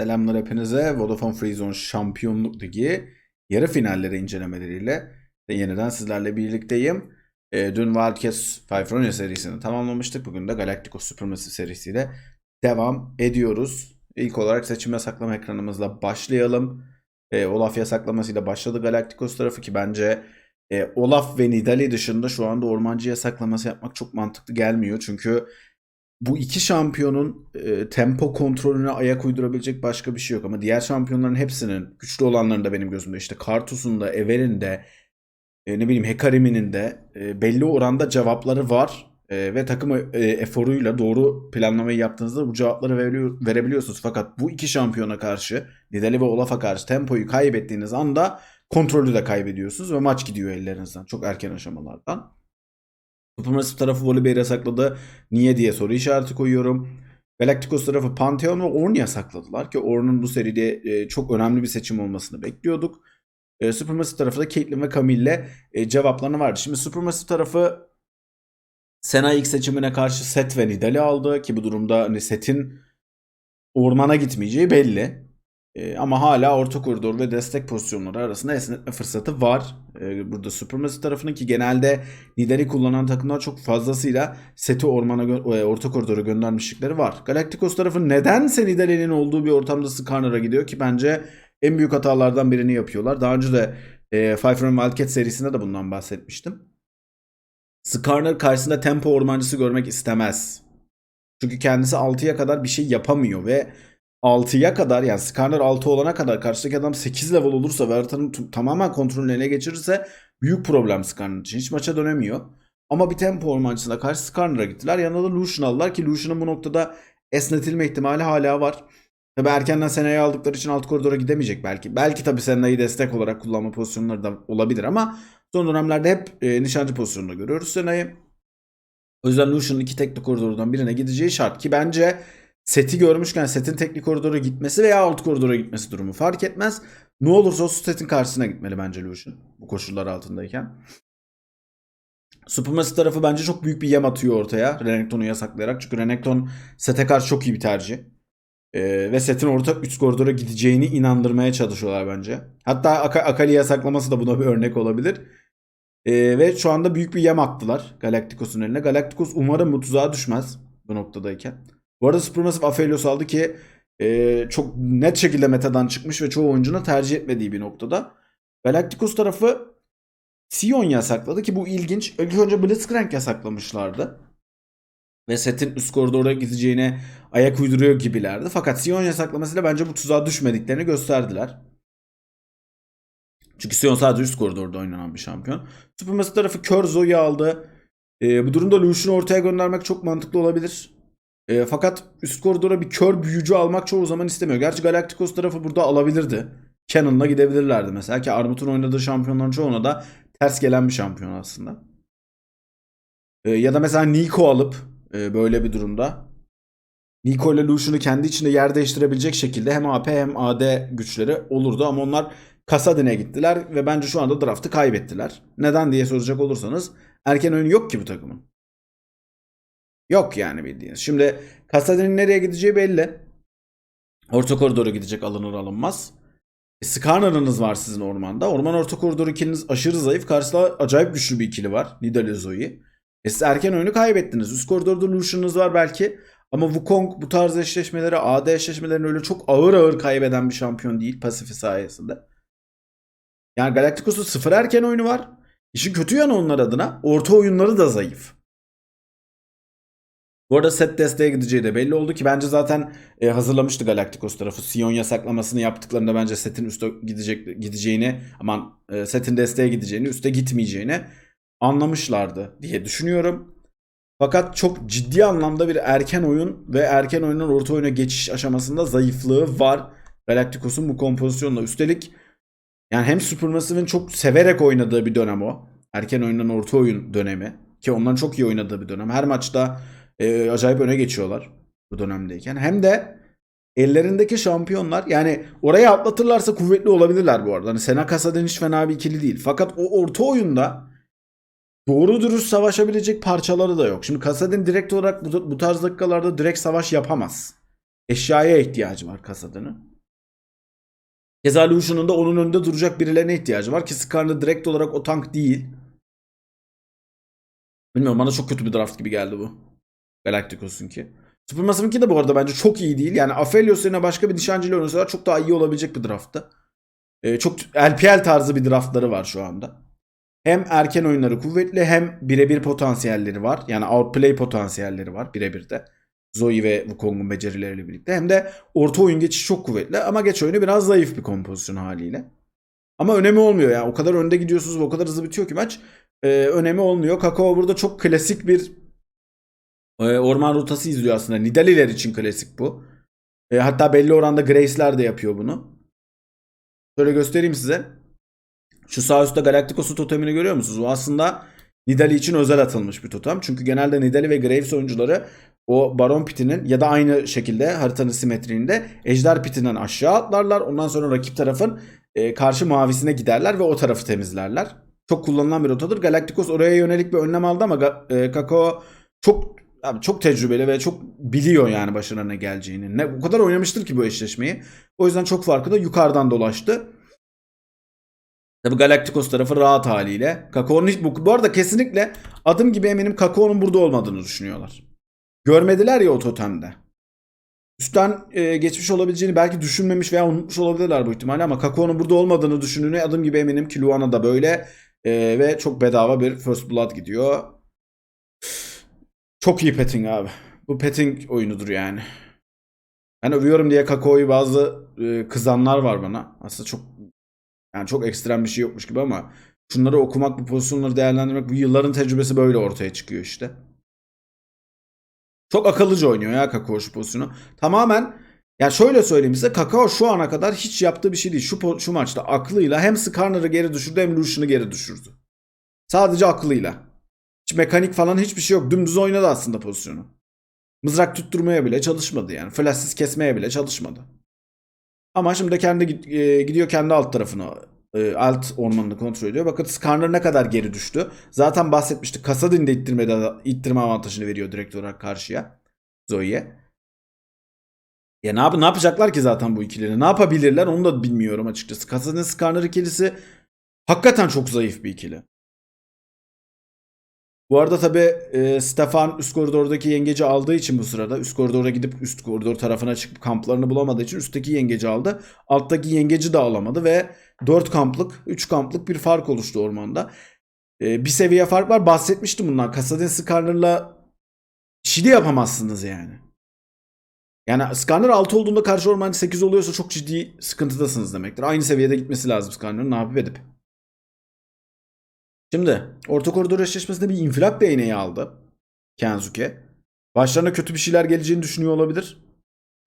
Selamlar hepinize. Vodafone Freezone Şampiyonluk Ligi yarı finalleri incelemeleriyle de yeniden sizlerle birlikteyim. E, dün Wildcats Fifronia serisini tamamlamıştık. Bugün de Galacticos Supremacy serisiyle devam ediyoruz. İlk olarak seçim yasaklama ekranımızla başlayalım. E, Olaf yasaklamasıyla başladı Galacticos tarafı ki bence e, Olaf ve Nidali dışında şu anda ormancı yasaklaması yapmak çok mantıklı gelmiyor. Çünkü bu iki şampiyonun e, tempo kontrolüne ayak uydurabilecek başka bir şey yok. Ama diğer şampiyonların hepsinin güçlü olanların da benim gözümde işte Kartus'un da Ever'in de e, ne bileyim Hekarimi'nin de e, belli oranda cevapları var. E, ve takım e, eforuyla doğru planlamayı yaptığınızda bu cevapları veriyor, verebiliyorsunuz. Fakat bu iki şampiyona karşı Nidali ve Olaf'a karşı tempoyu kaybettiğiniz anda kontrolü de kaybediyorsunuz ve maç gidiyor ellerinizden çok erken aşamalardan. Supremacy tarafı voleybol yasakladı. Niye diye soru işareti koyuyorum. Galacticos tarafı Pantheon ve Ornn yasakladılar ki Ornn'un bu seride e, çok önemli bir seçim olmasını bekliyorduk. E, Supremacy tarafı da Caitlyn ve Camille'le e, cevaplarını verdi. Şimdi Supremacy tarafı Sena ilk seçimine karşı Set ve Nidal'i aldı ki bu durumda hani Set'in ormana gitmeyeceği belli. E, ama hala orta koridor ve destek pozisyonları arasında esnetme fırsatı var. E, burada Supremacy tarafının ki genelde Nidal'i kullanan takımlar çok fazlasıyla seti ormana e, orta koridora göndermişlikleri var. Galacticos tarafı nedense Nidalee'nin olduğu bir ortamda Skarner'a gidiyor ki bence en büyük hatalardan birini yapıyorlar. Daha önce de e, Five Wildcat serisinde de bundan bahsetmiştim. Skarner karşısında tempo ormancısı görmek istemez. Çünkü kendisi 6'ya kadar bir şey yapamıyor ve 6'ya kadar yani Skarner 6 olana kadar karşıdaki adam 8 level olursa ve haritanın tamamen kontrolünü ele geçirirse büyük problem Skarner için. Hiç maça dönemiyor. Ama bir tempo ormancısına karşı Skarner'a gittiler. Yanında da Lucian aldılar ki Lucian'ın bu noktada esnetilme ihtimali hala var. Tabi erkenden Sena'yı aldıkları için alt koridora gidemeyecek belki. Belki tabi Sena'yı destek olarak kullanma pozisyonları da olabilir ama son dönemlerde hep e, nişancı pozisyonunda görüyoruz Sena'yı. O yüzden Lucian'ın iki teknik koridordan birine gideceği şart ki bence seti görmüşken setin teknik koridora gitmesi veya alt koridora gitmesi durumu fark etmez. Ne olursa olsun setin karşısına gitmeli bence Lucian bu koşullar altındayken. Supremacy tarafı bence çok büyük bir yem atıyor ortaya Renekton'u yasaklayarak. Çünkü Renekton sete karşı çok iyi bir tercih. Ee, ve setin orta üst koridora gideceğini inandırmaya çalışıyorlar bence. Hatta Ak- Akali yasaklaması da buna bir örnek olabilir. Ee, ve şu anda büyük bir yem attılar Galacticos'un eline. Galacticos umarım bu tuzağa düşmez bu noktadayken. Bu arada Supermassive Aphelios aldı ki e, çok net şekilde metadan çıkmış ve çoğu oyuncunun tercih etmediği bir noktada. Galacticos tarafı Sion yasakladı ki bu ilginç. İlk önce Blitzcrank yasaklamışlardı. Ve setin üst koridora gideceğine ayak uyduruyor gibilerdi. Fakat Sion yasaklamasıyla bence bu tuzağa düşmediklerini gösterdiler. Çünkü Sion sadece üst koridorda oynanan bir şampiyon. Supermassive tarafı Kör Zoe'yi aldı. Ee, bu durumda Lucian'ı ortaya göndermek çok mantıklı olabilir. Ee, fakat üst koridora bir kör büyücü almak çoğu zaman istemiyor. Gerçi Galacticos tarafı burada alabilirdi. Cannon'la gidebilirlerdi mesela ki Armut'un oynadığı şampiyonların çoğuna da ters gelen bir şampiyon aslında. Ee, ya da mesela Nico alıp e, böyle bir durumda Nico ile Lucian'ı kendi içinde yer değiştirebilecek şekilde hem AP hem AD güçleri olurdu ama onlar Kasadin'e gittiler ve bence şu anda draftı kaybettiler. Neden diye soracak olursanız erken oyun yok ki bu takımın. Yok yani bildiğiniz. Şimdi Kasadin'in nereye gideceği belli. Orta koridora gidecek alınır alınmaz. E, Skarner'ınız var sizin ormanda. Orman orta koridoru ikiliniz aşırı zayıf. Karşısında acayip güçlü bir ikili var. Nidal Zoe. E siz erken oyunu kaybettiniz. Üst koridorda Lucian'ınız var belki. Ama Wukong bu tarz eşleşmeleri, AD eşleşmelerini öyle çok ağır ağır kaybeden bir şampiyon değil pasifi sayesinde. Yani Galacticos'un sıfır erken oyunu var. İşin kötü yanı onlar adına orta oyunları da zayıf. Bu arada set desteğe gideceği de belli oldu ki bence zaten e, hazırlamıştı Galacticos tarafı. Sion yasaklamasını yaptıklarında bence setin üste gidecek gideceğini aman e, setin desteğe gideceğini, üste gitmeyeceğini anlamışlardı diye düşünüyorum. Fakat çok ciddi anlamda bir erken oyun ve erken oyundan orta oyuna geçiş aşamasında zayıflığı var Galacticos'un bu kompozisyonla. Üstelik yani hem Supermassive'in çok severek oynadığı bir dönem o. Erken oyundan orta oyun dönemi. Ki onların çok iyi oynadığı bir dönem. Her maçta e, acayip öne geçiyorlar bu dönemdeyken. Hem de ellerindeki şampiyonlar yani oraya atlatırlarsa kuvvetli olabilirler bu arada. Hani Sena Kasadin hiç fena bir ikili değil. Fakat o orta oyunda doğru dürüst savaşabilecek parçaları da yok. Şimdi Kasadin direkt olarak bu, bu tarz dakikalarda direkt savaş yapamaz. eşyaya ihtiyacı var kasadının. Keza Lucian'ın da onun önünde duracak birilerine ihtiyacı var ki Skarner direkt olarak o tank değil. Bilmiyorum bana çok kötü bir draft gibi geldi bu. Galacticos'un ki. Supermassive'ınki de bu arada bence çok iyi değil. Yani Aphelios yerine başka bir nişancıyla oynasalar çok daha iyi olabilecek bir drafttı. Ee, çok LPL tarzı bir draftları var şu anda. Hem erken oyunları kuvvetli hem birebir potansiyelleri var. Yani outplay potansiyelleri var birebir de. Zoe ve Wukong'un becerileriyle birlikte. Hem de orta oyun geçişi çok kuvvetli ama geç oyunu biraz zayıf bir kompozisyon haliyle. Ama önemi olmuyor yani. O kadar önde gidiyorsunuz ve o kadar hızlı bitiyor ki maç. Ee, önemi olmuyor. Kakao burada çok klasik bir e, orman rotası izliyor aslında. Nidalee'ler için klasik bu. E, hatta belli oranda Grace'ler de yapıyor bunu. Şöyle göstereyim size. Şu sağ üstte Galacticos'u totemini görüyor musunuz? O aslında Nidalee için özel atılmış bir totem. Çünkü genelde Nidalee ve Graves oyuncuları o Baron pitinin ya da aynı şekilde haritanın simetriğinde Ejder pitinden aşağı atlarlar. Ondan sonra rakip tarafın e, karşı mavisine giderler ve o tarafı temizlerler. Çok kullanılan bir rotadır. Galacticos oraya yönelik bir önlem aldı ama e, Kakao çok abi çok tecrübeli ve çok biliyor yani ne geleceğini. Ne, o kadar oynamıştır ki bu eşleşmeyi. O yüzden çok farkı da yukarıdan dolaştı. Tabi Galacticos tarafı rahat haliyle. Kakao'nun hiç bu, bu arada kesinlikle adım gibi eminim Kakao'nun burada olmadığını düşünüyorlar. Görmediler ya o totemde. Üstten e, geçmiş olabileceğini belki düşünmemiş veya unutmuş olabilirler bu ihtimalle ama Kakao'nun burada olmadığını düşündüğüne adım gibi eminim ki Luana da böyle E, ve çok bedava bir First Blood gidiyor. Çok iyi petting abi. Bu petting oyunudur yani. Ben övüyorum diye Kakao'yu bazı e, kızanlar var bana. Aslında çok yani çok ekstrem bir şey yokmuş gibi ama şunları okumak, bu pozisyonları değerlendirmek bu yılların tecrübesi böyle ortaya çıkıyor işte. Çok akıllıca oynuyor ya Kakao şu pozisyonu. Tamamen ya şöyle söyleyeyim size Kakao şu ana kadar hiç yaptığı bir şey değil. Şu, şu maçta aklıyla hem Skarner'ı geri düşürdü hem Lucian'ı geri düşürdü. Sadece aklıyla. Hiç mekanik falan hiçbir şey yok. Dümdüz oynadı aslında pozisyonu. Mızrak tutturmaya bile çalışmadı yani. Flashsız kesmeye bile çalışmadı. Ama şimdi kendi e, gidiyor kendi alt tarafına e, alt ormanını kontrol ediyor. Bakın Skarner ne kadar geri düştü. Zaten bahsetmiştik. Kasadin de ittirmede, ittirme avantajını veriyor direkt olarak karşıya. Zoe'ye. Ya ne, yap ne yapacaklar ki zaten bu ikilini? Ne yapabilirler onu da bilmiyorum açıkçası. Kasadin Skarner ikilisi hakikaten çok zayıf bir ikili. Bu arada tabi e, Stefan üst koridordaki yengeci aldığı için bu sırada üst koridora gidip üst koridor tarafına çıkıp kamplarını bulamadığı için üstteki yengeci aldı. Alttaki yengeci de alamadı ve 4 kamplık 3 kamplık bir fark oluştu ormanda. E, bir seviye fark var bahsetmiştim bundan. Kasadin Skarner'la de yapamazsınız yani. Yani Skarner 6 olduğunda karşı ormancı 8 oluyorsa çok ciddi sıkıntıdasınız demektir. Aynı seviyede gitmesi lazım Skarner'ın ne yapıp edip. Şimdi orta koridor eşleşmesinde bir infilak değneği aldı Kensuke. Başlarına kötü bir şeyler geleceğini düşünüyor olabilir.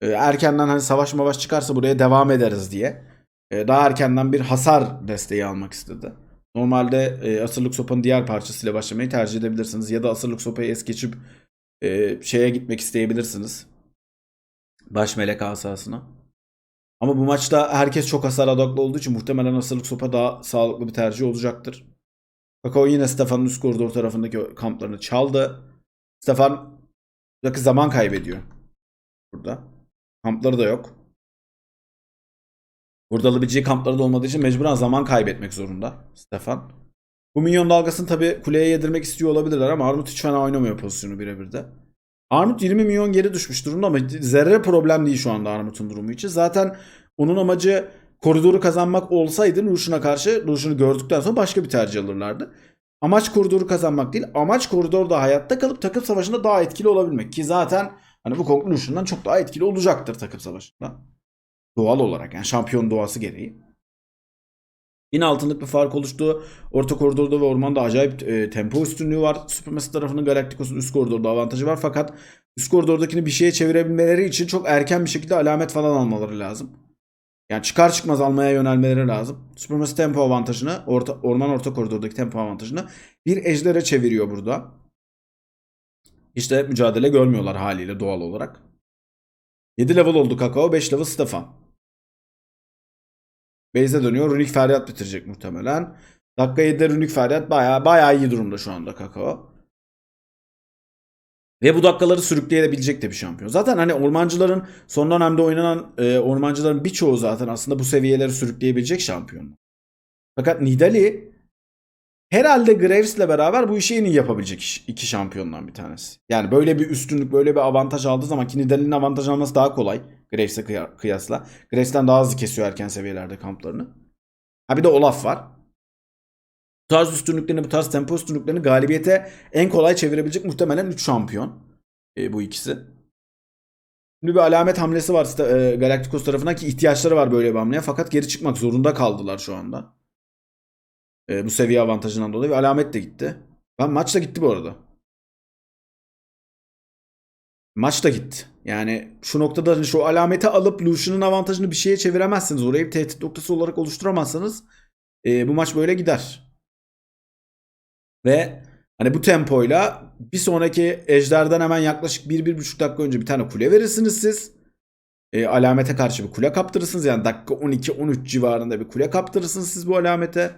Ee, erkenden hani savaş mavaş çıkarsa buraya devam ederiz diye. Ee, daha erkenden bir hasar desteği almak istedi. Normalde e, asırlık sopanın diğer parçasıyla başlamayı tercih edebilirsiniz. Ya da asırlık sopayı es geçip e, şeye gitmek isteyebilirsiniz. Baş melek asasına. Ama bu maçta herkes çok hasar odaklı olduğu için muhtemelen asırlık sopa daha sağlıklı bir tercih olacaktır. Kakao yine Stefan'ın üst koridor tarafındaki kamplarını çaldı. Stefan buradaki zaman kaybediyor. Burada. Kampları da yok. Burada alabileceği kampları da olmadığı için mecburen zaman kaybetmek zorunda Stefan. Bu minyon dalgasını tabi kuleye yedirmek istiyor olabilirler ama Armut hiç fena oynamıyor pozisyonu birebir de. Armut 20 milyon geri düşmüş durumda ama zerre problem değil şu anda Armut'un durumu için. Zaten onun amacı koridoru kazanmak olsaydı Lucian'a karşı Lucian'ı gördükten sonra başka bir tercih alırlardı. Amaç koridoru kazanmak değil. Amaç koridorda hayatta kalıp takım savaşında daha etkili olabilmek. Ki zaten hani bu Kong Lucian'dan çok daha etkili olacaktır takım savaşında. Doğal olarak yani şampiyon doğası gereği. Yine altınlık bir fark oluştu. Orta koridorda ve ormanda acayip e, tempo üstünlüğü var. Supermassive tarafının Galacticos'un üst koridorda avantajı var. Fakat üst koridordakini bir şeye çevirebilmeleri için çok erken bir şekilde alamet falan almaları lazım. Yani çıkar çıkmaz almaya yönelmeleri lazım. Supermassive tempo avantajını, orta, orman orta koridordaki tempo avantajını bir ejdere çeviriyor burada. İşte mücadele görmüyorlar haliyle doğal olarak. 7 level oldu Kakao, 5 level Stefan. Base'e dönüyor. Runik Feryat bitirecek muhtemelen. Dakika 7'de Runik Feryat bayağı bayağı iyi durumda şu anda Kakao. Ve bu dakikaları sürükleyebilecek de bir şampiyon. Zaten hani ormancıların son dönemde oynanan e, ormancıların birçoğu zaten aslında bu seviyeleri sürükleyebilecek şampiyon. Fakat Nidali herhalde Graves'le beraber bu işi en iyi yapabilecek iki şampiyondan bir tanesi. Yani böyle bir üstünlük, böyle bir avantaj aldığı zaman ki Nidalee'nin avantaj alması daha kolay Graves'e kıya- kıyasla. Graves'ten daha hızlı kesiyor erken seviyelerde kamplarını. Ha bir de Olaf var. Tarz üstünlüklerini, bu tarz tempo üstünlüklerini galibiyete en kolay çevirebilecek muhtemelen 3 şampiyon. E, bu ikisi. Şimdi bir alamet hamlesi var e, Galacticos tarafından ki ihtiyaçları var böyle bir hamleye. Fakat geri çıkmak zorunda kaldılar şu anda. E, bu seviye avantajından dolayı ve alamet de gitti. Ben maç da gitti bu arada. Maç da gitti. Yani şu noktada hani şu alameti alıp Lucian'ın avantajını bir şeye çeviremezsiniz. Orayı bir tehdit noktası olarak oluşturamazsanız e, bu maç böyle gider. Ve hani bu tempoyla bir sonraki ejderden hemen yaklaşık 1-1,5 dakika önce bir tane kule verirsiniz siz. E, alamete karşı bir kule kaptırırsınız. Yani dakika 12-13 civarında bir kule kaptırırsınız siz bu alamete.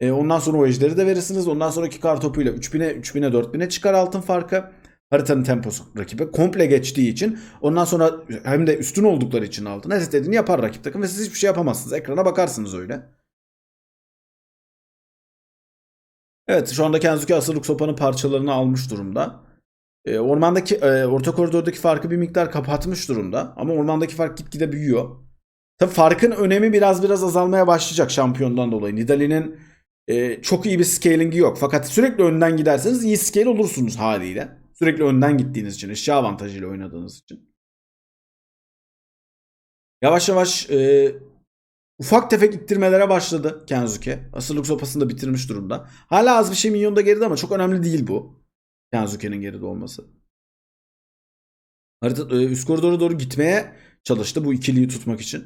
E, ondan sonra o ejderi de verirsiniz. Ondan sonraki kar topuyla 3000'e 3000'e 4000'e çıkar altın farkı. Haritanın temposu rakibe komple geçtiği için ondan sonra hem de üstün oldukları için altına istediğini yapar rakip takım ve siz hiçbir şey yapamazsınız. Ekrana bakarsınız öyle. Evet şu anda Kenzuki asırlık sopanın parçalarını almış durumda. E, ormandaki e, orta koridordaki farkı bir miktar kapatmış durumda. Ama ormandaki fark gitgide büyüyor. Tabi farkın önemi biraz biraz azalmaya başlayacak şampiyondan dolayı. Nidalee'nin e, çok iyi bir scalingi yok. Fakat sürekli önden giderseniz iyi scale olursunuz haliyle. Sürekli önden gittiğiniz için, eşya avantajıyla oynadığınız için. Yavaş yavaş e, ufak tefek ittirmelere başladı Kenzuke. Asırlık sopasını da bitirmiş durumda. Hala az bir şey minyonda geride ama çok önemli değil bu. Kenzuke'nin geride olması. Harita e, üst koridora doğru gitmeye çalıştı bu ikiliyi tutmak için.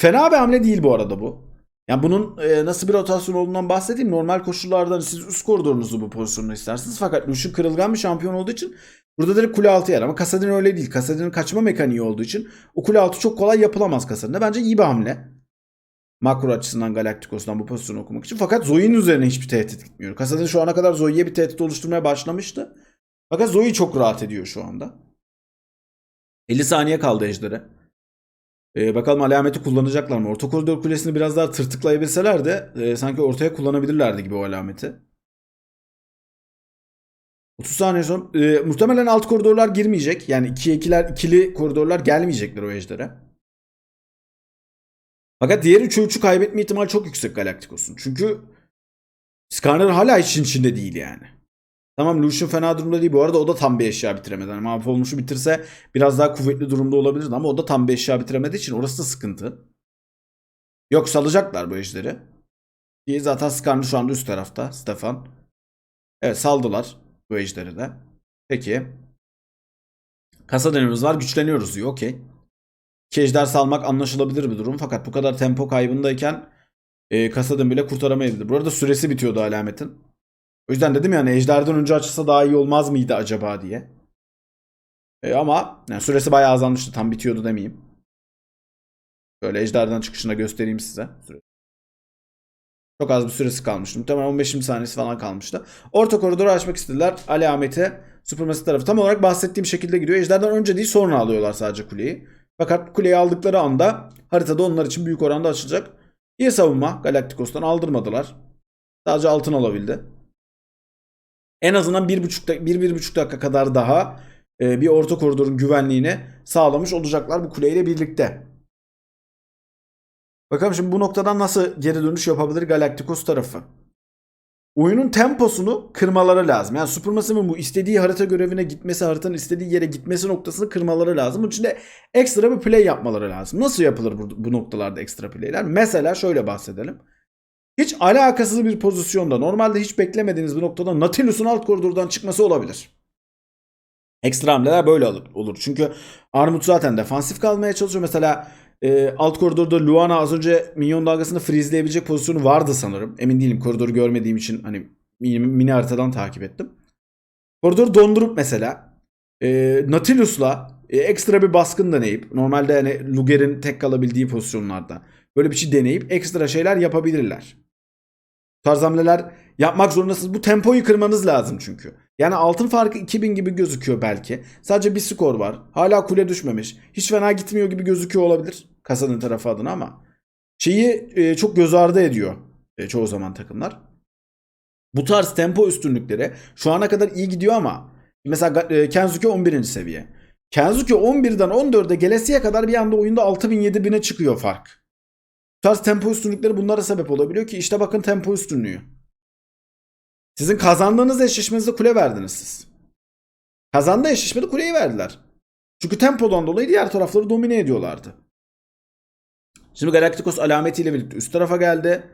Fena bir hamle değil bu arada bu. Yani bunun e, nasıl bir rotasyon olduğundan bahsedeyim. Normal koşullarda siz üst koridorunuzu bu pozisyonunu istersiniz. Fakat Lucian kırılgan bir şampiyon olduğu için burada direkt kule altı yer. Ama Kasadin öyle değil. Kasadin'in kaçma mekaniği olduğu için o kule altı çok kolay yapılamaz Kasadin'de. Bence iyi bir hamle. Makro açısından Galacticos'tan bu pozisyonu okumak için. Fakat Zoe'nin üzerine hiçbir tehdit gitmiyor. Kasadin şu ana kadar Zoe'ye bir tehdit oluşturmaya başlamıştı. Fakat Zoe çok rahat ediyor şu anda. 50 saniye kaldı Ejder'e. Ee, bakalım alameti kullanacaklar mı? Orta koridor kulesini biraz daha tırtıklayabilseler de e, sanki ortaya kullanabilirlerdi gibi o alameti. 30 saniye sonra e, muhtemelen alt koridorlar girmeyecek. Yani 2'ye 2'ler ikili koridorlar gelmeyecekler o ejdere. Fakat diğer 3'ü 3'ü kaybetme ihtimali çok yüksek Galacticos'un. Çünkü Skarner hala için içinde değil yani. Tamam Lucian fena durumda değil. Bu arada o da tam bir eşya bitiremedi. Yani mahvolmuşu bitirse biraz daha kuvvetli durumda olabilirdi ama o da tam bir eşya bitiremediği için orası da sıkıntı. Yok salacaklar bu ejderi. Ki zaten Skarner şu anda üst tarafta. Stefan. Evet saldılar bu ejderi de. Peki. Kasa denememiz var. Güçleniyoruz diyor. Okey. İki ejder salmak anlaşılabilir bir durum. Fakat bu kadar tempo kaybındayken e, Kasadin bile kurtaramayabilir. Bu arada süresi bitiyordu alametin. O yüzden dedim yani ejderden önce açılsa daha iyi olmaz mıydı acaba diye. E, ama yani süresi bayağı azalmıştı. Tam bitiyordu demeyeyim. Böyle ejderden çıkışında göstereyim size. Çok az bir süresi kalmıştı. Muhtemelen 15 saniyesi falan kalmıştı. Orta koridoru açmak istediler. Alameti Supermassive tarafı tam olarak bahsettiğim şekilde gidiyor. Ejderden önce değil sonra alıyorlar sadece kuleyi. Fakat kuleyi aldıkları anda haritada onlar için büyük oranda açılacak. İyi savunma. Galacticos'tan aldırmadılar. Sadece altın alabildi. En azından 1,5 dakika kadar daha e, bir orta koridorun güvenliğini sağlamış olacaklar bu kuleyle birlikte. Bakalım şimdi bu noktadan nasıl geri dönüş yapabilir Galacticos tarafı. Oyunun temposunu kırmaları lazım. Yani Supermassive'in bu istediği harita görevine gitmesi, haritanın istediği yere gitmesi noktasını kırmaları lazım. Bunun için de ekstra bir play yapmaları lazım. Nasıl yapılır bu, bu noktalarda ekstra playler? Mesela şöyle bahsedelim. Hiç alakasız bir pozisyonda normalde hiç beklemediğiniz bir noktada Nautilus'un alt koridordan çıkması olabilir. Ekstra hamleler böyle olur. Çünkü Armut zaten defansif kalmaya çalışıyor. Mesela e, alt koridorda Luana az önce minyon dalgasını freezeleyebilecek pozisyonu vardı sanırım. Emin değilim koridoru görmediğim için hani mini, haritadan takip ettim. Koridoru dondurup mesela e, Nautilus'la e, ekstra bir baskın deneyip normalde yani Luger'in tek kalabildiği pozisyonlarda böyle bir şey deneyip ekstra şeyler yapabilirler. Tarz hamleler yapmak zorundasınız. Bu tempoyu kırmanız lazım çünkü. Yani altın farkı 2000 gibi gözüküyor belki. Sadece bir skor var. Hala kule düşmemiş. Hiç fena gitmiyor gibi gözüküyor olabilir. Kasanın tarafı adına ama. Şeyi e, çok göz ardı ediyor e, çoğu zaman takımlar. Bu tarz tempo üstünlükleri şu ana kadar iyi gidiyor ama mesela e, Kenzuke 11. seviye. Kenzuke 11'den 14'e gelesiye kadar bir anda oyunda 6000 7000'e çıkıyor fark. Tarz tempo üstünlükleri bunlara sebep olabiliyor ki işte bakın tempo üstünlüğü. Sizin kazandığınız eşleşmenizde kule verdiniz siz. Kazandığı eşleşmede kuleyi verdiler. Çünkü tempodan dolayı diğer tarafları domine ediyorlardı. Şimdi Galacticos alametiyle birlikte üst tarafa geldi.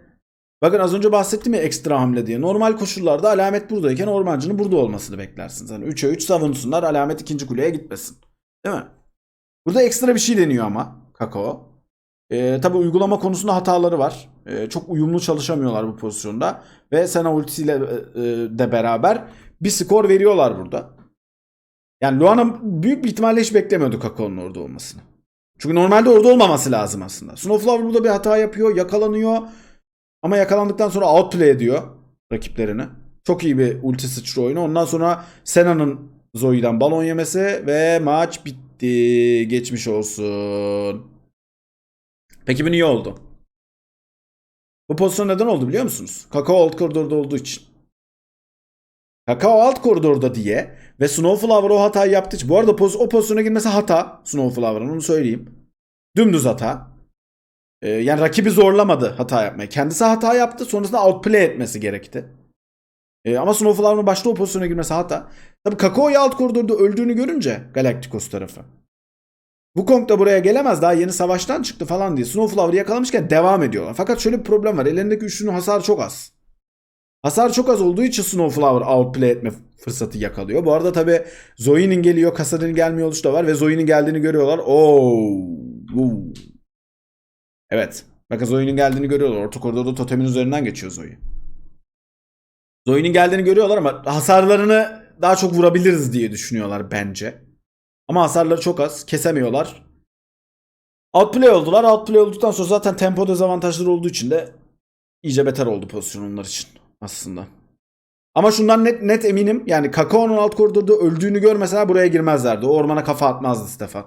Bakın az önce bahsettim ya ekstra hamle diye. Normal koşullarda alamet buradayken ormancının burada olmasını beklersiniz. Hani 3'e 3 savunsunlar alamet ikinci kuleye gitmesin. Değil mi? Burada ekstra bir şey deniyor ama Kakao. Ee, tabi uygulama konusunda hataları var. Ee, çok uyumlu çalışamıyorlar bu pozisyonda. Ve Sena ultisiyle e, e, de beraber bir skor veriyorlar burada. Yani Luana büyük bir ihtimalle hiç beklemiyordu Kakao'nun orada olmasını. Çünkü normalde orada olmaması lazım aslında. Snowflower burada bir hata yapıyor, yakalanıyor. Ama yakalandıktan sonra outplay ediyor rakiplerini. Çok iyi bir ulti sıçra oyunu. Ondan sonra Sena'nın Zoe'den balon yemesi ve maç bitti. Geçmiş olsun. Peki bu niye oldu? Bu pozisyon neden oldu biliyor musunuz? Kakao alt koridorda olduğu için. Kakao alt koridorda diye ve Snowflower o hatayı yaptığı için. Bu arada poz o pozisyona girmesi hata Snowflower'ın onu söyleyeyim. Dümdüz hata. Ee, yani rakibi zorlamadı hata yapmaya. Kendisi hata yaptı sonrasında outplay etmesi gerekti. Ee, ama Snowflower'ın başta o pozisyona girmesi hata. Tabi Kakao'yu alt koridorda öldüğünü görünce Galacticos tarafı. Wukong da buraya gelemez daha yeni savaştan çıktı falan diye Snowflower'ı yakalamışken devam ediyorlar. Fakat şöyle bir problem var. Ellerindeki üçlünün hasarı çok az. Hasar çok az olduğu için Snowflower outplay etme fırsatı yakalıyor. Bu arada tabi Zoe'nin geliyor, Kassadin'in gelmiyor oluşu da var ve Zoe'nin geldiğini görüyorlar. Oo. Woo. Evet. Bakın Zoe'nin geldiğini görüyorlar. Orta koridorda totemin üzerinden geçiyor Zoe. Zoe'nin geldiğini görüyorlar ama hasarlarını daha çok vurabiliriz diye düşünüyorlar bence. Ama hasarları çok az. Kesemiyorlar. Outplay oldular. Outplay olduktan sonra zaten tempo dezavantajları olduğu için de iyice beter oldu pozisyon onlar için aslında. Ama şundan net net eminim. Yani Kakao'nun alt koridorda öldüğünü görmeseler buraya girmezlerdi. O ormana kafa atmazdı Stefan.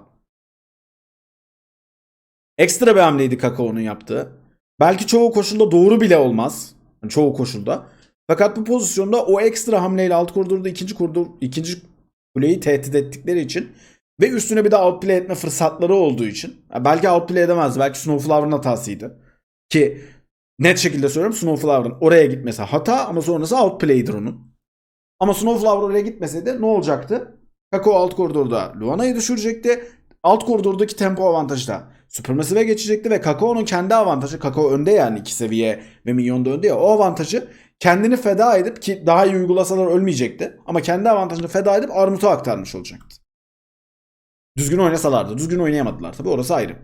Ekstra bir hamleydi Kakao'nun yaptığı. Belki çoğu koşulda doğru bile olmaz. Yani çoğu koşulda. Fakat bu pozisyonda o ekstra hamleyle alt koridorda ikinci koridor ikinci kuleyi tehdit ettikleri için ve üstüne bir de outplay etme fırsatları olduğu için. Belki outplay edemezdi. Belki Snowflower'ın hatasıydı. Ki net şekilde söylüyorum Snowflower'ın oraya gitmesi hata ama sonrası outplay'dir onun. Ama Snowflower oraya gitmeseydi ne olacaktı? Kakao alt koridorda Luana'yı düşürecekti. Alt koridordaki tempo avantajı da Supermassive'e geçecekti ve Kakao'nun kendi avantajı Kakao önde yani iki seviye ve Minyon'da önde ya o avantajı kendini feda edip ki daha iyi uygulasalar ölmeyecekti ama kendi avantajını feda edip Armut'a aktarmış olacaktı. Düzgün oynasalardı. Düzgün oynayamadılar tabi orası ayrı.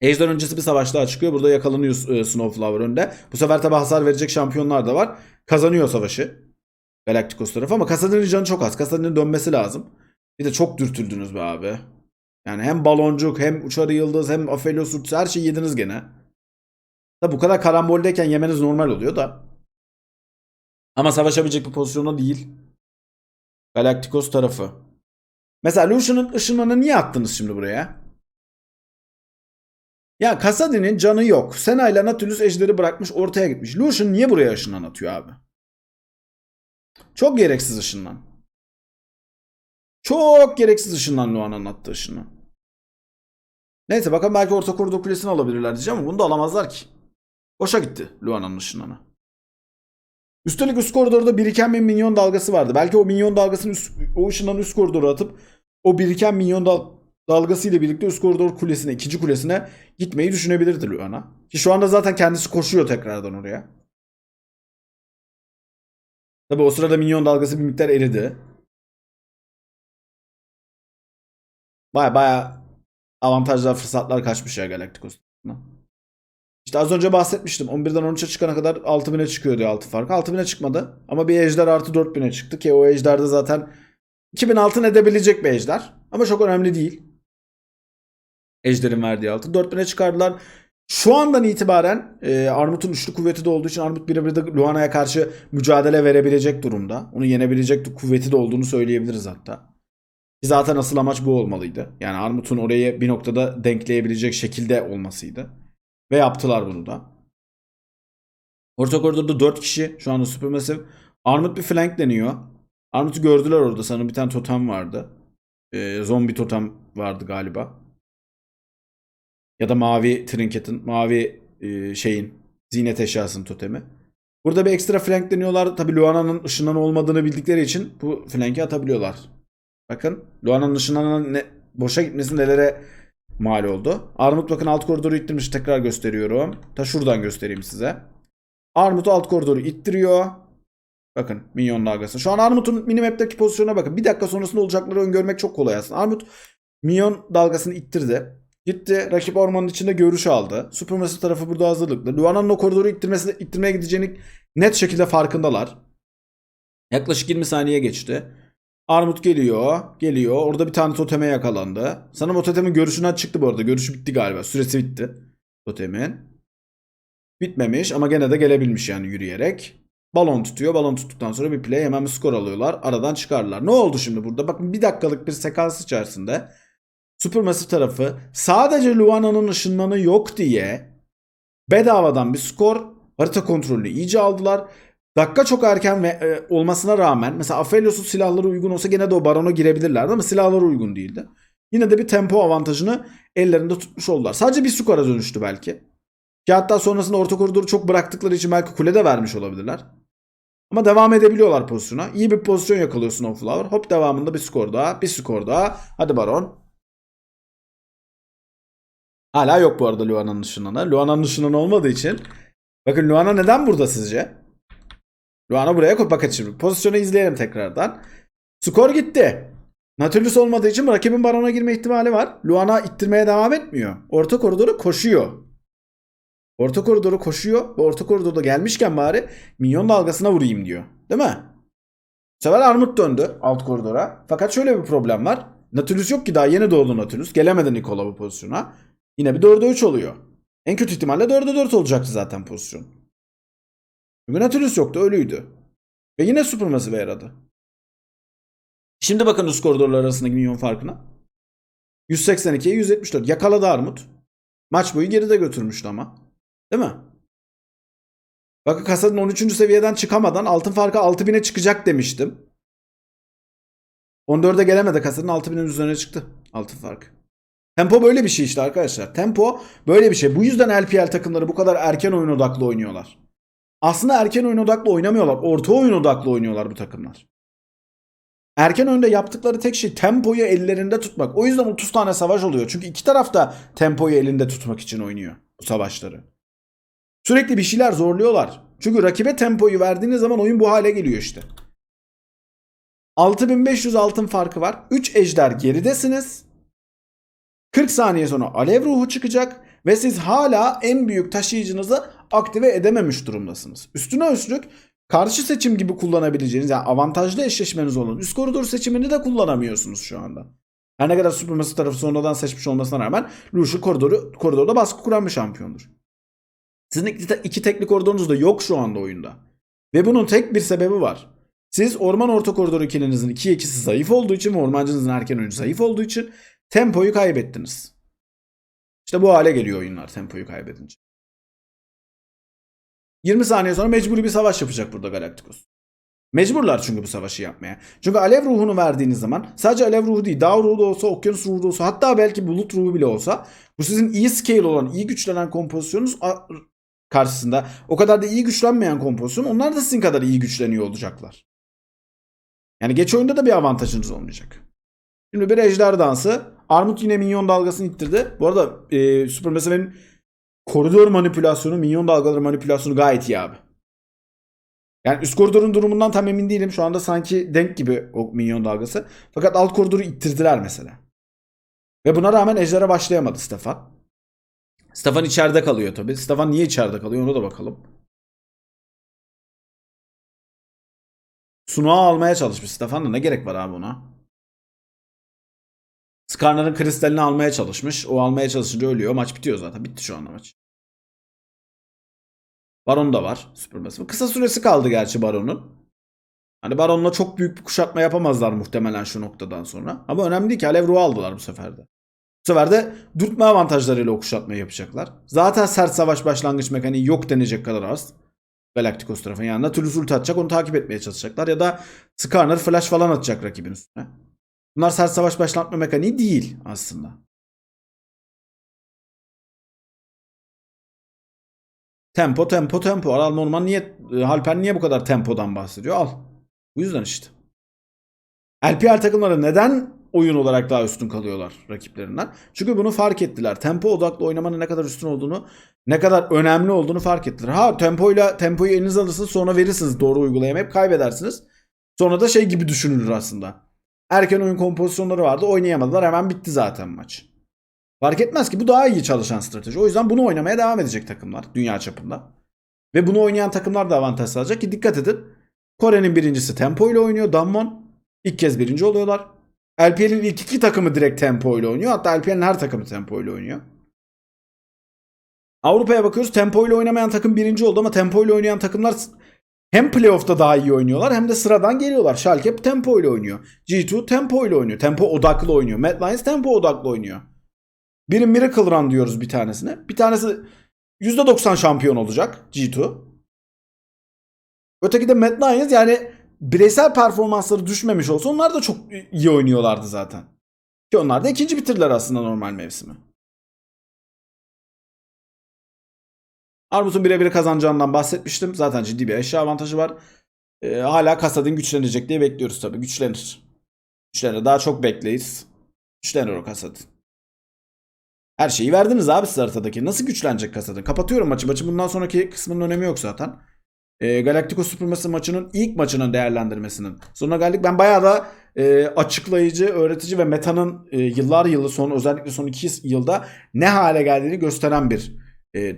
Ejder öncesi bir savaş daha çıkıyor. Burada yakalanıyor e, Snowflower önde. Bu sefer tabi hasar verecek şampiyonlar da var. Kazanıyor savaşı. Galacticos tarafı ama Kassadin'in canı çok az. Kassadin'in dönmesi lazım. Bir de çok dürtüldünüz be abi. Yani hem baloncuk hem uçarı yıldız hem Aphelios ultisi her şeyi yediniz gene. Tabi bu kadar karamboldeyken yemeniz normal oluyor da. Ama savaşabilecek bir pozisyonda değil. Galacticos tarafı. Mesela Lucian'ın ışınlarını niye attınız şimdi buraya? Ya Kassadin'in canı yok. Sena ile Nautilus ejderi bırakmış ortaya gitmiş. Lucian niye buraya ışınlan atıyor abi? Çok gereksiz ışınlan. Çok gereksiz ışınlan Luana'nın attığı ışını. Neyse bakalım belki orta koridor kulesini alabilirler diyeceğim ama bunu da alamazlar ki. Boşa gitti Luana'nın ışınlanı. Üstelik üst koridorda biriken bir minyon dalgası vardı. Belki o minyon dalgasını üst, o ışından üst koridora atıp o biriken minyon dal, dalgası ile birlikte üst koridor kulesine, ikinci kulesine gitmeyi düşünebilirdi Luana. Ki şu anda zaten kendisi koşuyor tekrardan oraya. Tabi o sırada minyon dalgası bir miktar eridi. Baya baya avantajlar, fırsatlar kaçmış ya Galacticos'tan. İşte az önce bahsetmiştim. 11'den 13'e çıkana kadar 6000'e çıkıyor diyor altı farkı. 6000'e çıkmadı. Ama bir ejder artı 4000'e çıktı ki o ejderde zaten 2000 altın edebilecek bir ejder. Ama çok önemli değil. Ejder'in verdiği altın. 4000'e çıkardılar. Şu andan itibaren e, Armut'un üçlü kuvveti de olduğu için Armut birebir de Luana'ya karşı mücadele verebilecek durumda. Onu yenebilecek kuvveti de olduğunu söyleyebiliriz hatta. Zaten asıl amaç bu olmalıydı. Yani Armut'un orayı bir noktada denkleyebilecek şekilde olmasıydı. Ve yaptılar bunu da. Orta koridorda 4 kişi şu anda Supermassive. Armut bir flank deniyor. Armut'u gördüler orada. Sanırım bir tane totem vardı. Ee, zombi totem vardı galiba. Ya da mavi trinketin, mavi e, şeyin, ziynet eşyasının totemi. Burada bir ekstra flank deniyorlar. Tabi Luana'nın ışından olmadığını bildikleri için bu flank'i atabiliyorlar. Bakın Luana'nın ışından ne, boşa gitmesi nelere mal oldu. Armut bakın alt koridoru ittirmiş. Tekrar gösteriyorum. Ta şuradan göstereyim size. Armut alt koridoru ittiriyor. Bakın minyon dalgası. Şu an Armut'un minimap'taki pozisyona bakın. Bir dakika sonrasında olacakları öngörmek çok kolay aslında. Armut minyon dalgasını ittirdi. Gitti rakip ormanın içinde görüş aldı. Supermassive tarafı burada hazırlıklı. Luana'nın o koridoru ittirmesi, ittirmeye gideceğini net şekilde farkındalar. Yaklaşık 20 saniye geçti. Armut geliyor. Geliyor. Orada bir tane toteme yakalandı. Sanırım o totemin görüşünden çıktı bu arada. Görüşü bitti galiba. Süresi bitti. Totemin. Bitmemiş ama gene de gelebilmiş yani yürüyerek. Balon tutuyor. Balon tuttuktan sonra bir play hemen bir skor alıyorlar. Aradan çıkarlar. Ne oldu şimdi burada? Bakın bir dakikalık bir sekans içerisinde Supermassive tarafı sadece Luana'nın ışınlanı yok diye bedavadan bir skor harita kontrolünü iyice aldılar. Dakika çok erken ve e, olmasına rağmen mesela Aphelios'un silahları uygun olsa gene de o barona girebilirlerdi ama silahları uygun değildi. Yine de bir tempo avantajını ellerinde tutmuş oldular. Sadece bir skora dönüştü belki. Ki hatta sonrasında orta koridoru çok bıraktıkları için belki kulede vermiş olabilirler. Ama devam edebiliyorlar pozisyona. İyi bir pozisyon yakalıyorsun o flower. Hop devamında bir skor daha. Bir skor daha. Hadi baron. Hala yok bu arada Luana'nın ışınlanı. Luana'nın ışınlanı olmadığı için. Bakın Luana neden burada sizce? Luana buraya koy. Bakın pozisyonu izleyelim tekrardan. Skor gitti. Nautilus olmadığı için rakibin barona girme ihtimali var. Luana ittirmeye devam etmiyor. Orta koridoru koşuyor. Orta koridoru koşuyor ve orta koridorda gelmişken bari minyon dalgasına vurayım diyor. Değil mi? Bu sefer Armut döndü alt koridora. Fakat şöyle bir problem var. Nautilus yok ki daha yeni doğdu Nautilus. Gelemedi Nikola bu pozisyona. Yine bir 4'e 3 oluyor. En kötü ihtimalle 4'e 4 olacaktı zaten pozisyon. Çünkü Nautilus yoktu ölüydü. Ve yine Supermassive yaradı. Şimdi bakın üst koridorlar arasındaki minyon farkına. 182'ye 174. Yakaladı Armut. Maç boyu geride götürmüştü ama. Değil mi? Bakın kasanın 13. seviyeden çıkamadan altın farkı 6000'e çıkacak demiştim. 14'e gelemedi kasanın 6000'in üzerine çıktı altın farkı. Tempo böyle bir şey işte arkadaşlar. Tempo böyle bir şey. Bu yüzden LPL takımları bu kadar erken oyun odaklı oynuyorlar. Aslında erken oyun odaklı oynamıyorlar. Orta oyun odaklı oynuyorlar bu takımlar. Erken oyunda yaptıkları tek şey tempoyu ellerinde tutmak. O yüzden 30 tane savaş oluyor. Çünkü iki taraf da tempoyu elinde tutmak için oynuyor bu savaşları. Sürekli bir şeyler zorluyorlar. Çünkü rakibe tempoyu verdiğiniz zaman oyun bu hale geliyor işte. 6500 altın farkı var. 3 ejder geridesiniz. 40 saniye sonra alev ruhu çıkacak ve siz hala en büyük taşıyıcınızı aktive edememiş durumdasınız. Üstüne üstlük karşı seçim gibi kullanabileceğiniz yani avantajlı eşleşmeniz olan üst koridor seçimini de kullanamıyorsunuz şu anda. Her ne kadar Supermassive tarafı sonradan seçmiş olmasına rağmen Lucian koridoru, koridorda baskı kuran bir şampiyondur. Sizin iki, teknik koridorunuz da yok şu anda oyunda. Ve bunun tek bir sebebi var. Siz orman orta koridoru ikilinizin 2'ye 2'si zayıf olduğu için ve ormancınızın erken oyuncu zayıf olduğu için tempoyu kaybettiniz. İşte bu hale geliyor oyunlar tempoyu kaybedince. 20 saniye sonra mecburi bir savaş yapacak burada Galacticos. Mecburlar çünkü bu savaşı yapmaya. Çünkü alev ruhunu verdiğiniz zaman sadece alev ruhu değil dağ ruhu da olsa okyanus ruhu da olsa hatta belki bulut ruhu bile olsa bu sizin iyi scale olan iyi güçlenen kompozisyonunuz karşısında o kadar da iyi güçlenmeyen kompozisyon onlar da sizin kadar iyi güçleniyor olacaklar. Yani geç oyunda da bir avantajınız olmayacak. Şimdi bir ejder dansı. Armut yine minyon dalgasını ittirdi. Bu arada e, Supermassive'in koridor manipülasyonu, minyon dalgaları manipülasyonu gayet iyi abi. Yani üst koridorun durumundan tam emin değilim. Şu anda sanki denk gibi o minyon dalgası. Fakat alt koridoru ittirdiler mesela. Ve buna rağmen ejdere başlayamadı Stefan. Stefan içeride kalıyor tabii. Stefan niye içeride kalıyor ona da bakalım. Sunuğa almaya çalışmış Stefan da ne gerek var abi ona? Skarner'ın kristalini almaya çalışmış. O almaya çalışınca ölüyor. Maç bitiyor zaten. Bitti şu anda maç. Baron da var Supermassive. Kısa süresi kaldı gerçi Baron'un. Hani Baron'la çok büyük bir kuşatma yapamazlar muhtemelen şu noktadan sonra. Ama önemli değil ki Alev aldılar bu sefer de. Bu sefer de dürtme avantajlarıyla o yapacaklar. Zaten sert savaş başlangıç mekaniği yok denecek kadar az. Galacticos tarafın yani Nautilus ulti atacak onu takip etmeye çalışacaklar. Ya da Skarner flash falan atacak rakibin üstüne. Bunlar sert savaş başlatma mekaniği değil aslında. Tempo tempo tempo. Aral Norman niye e, Halper niye bu kadar tempodan bahsediyor? Al. Bu yüzden işte. LPL takımları neden oyun olarak daha üstün kalıyorlar rakiplerinden? Çünkü bunu fark ettiler. Tempo odaklı oynamanın ne kadar üstün olduğunu, ne kadar önemli olduğunu fark ettiler. Ha tempoyla tempoyu elinize alırsınız sonra verirsiniz doğru uygulayamayıp kaybedersiniz. Sonra da şey gibi düşünülür aslında. Erken oyun kompozisyonları vardı oynayamadılar hemen bitti zaten maç. Fark etmez ki bu daha iyi çalışan strateji. O yüzden bunu oynamaya devam edecek takımlar dünya çapında. Ve bunu oynayan takımlar da avantaj sağlayacak ki dikkat edin. Kore'nin birincisi tempo ile oynuyor. Dammon ilk kez birinci oluyorlar. LPL'in ilk iki takımı direkt tempo ile oynuyor. Hatta LPL'in her takımı tempo ile oynuyor. Avrupa'ya bakıyoruz. Tempo ile oynamayan takım birinci oldu ama tempo ile oynayan takımlar hem playoff'ta daha iyi oynuyorlar hem de sıradan geliyorlar. Schalke tempo ile oynuyor. G2 tempo ile oynuyor. Tempo odaklı oynuyor. Mad Lions tempo odaklı oynuyor. Biri Miracle Run diyoruz bir tanesine. Bir tanesi %90 şampiyon olacak G2. Öteki de Mad Lions yani bireysel performansları düşmemiş olsa onlar da çok iyi oynuyorlardı zaten. Ki onlar da ikinci bitirdiler aslında normal mevsimi. Armut'un birebir kazanacağından bahsetmiştim. Zaten ciddi bir eşya avantajı var. Ee, hala Kasadin güçlenecek diye bekliyoruz tabii. Güçlenir. Güçlenir. Daha çok bekleyiz. Güçlenir o Kasadin. Her şeyi verdiniz abi siz haritadaki. Nasıl güçlenecek Kasadin? Kapatıyorum maçı. Maçın bundan sonraki kısmının önemi yok zaten. E, Galacticos Supremacy maçının ilk maçının değerlendirmesinin sonuna geldik. Ben bayağı da e, açıklayıcı, öğretici ve metanın e, yıllar yılı son özellikle son iki yılda ne hale geldiğini gösteren bir e,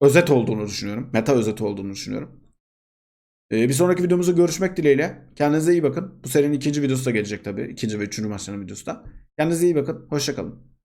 özet olduğunu düşünüyorum. Meta özeti olduğunu düşünüyorum. E, bir sonraki videomuzda görüşmek dileğiyle. Kendinize iyi bakın. Bu serinin ikinci videosu da gelecek tabii. İkinci ve üçüncü maçların videosu da. Kendinize iyi bakın. Hoşçakalın.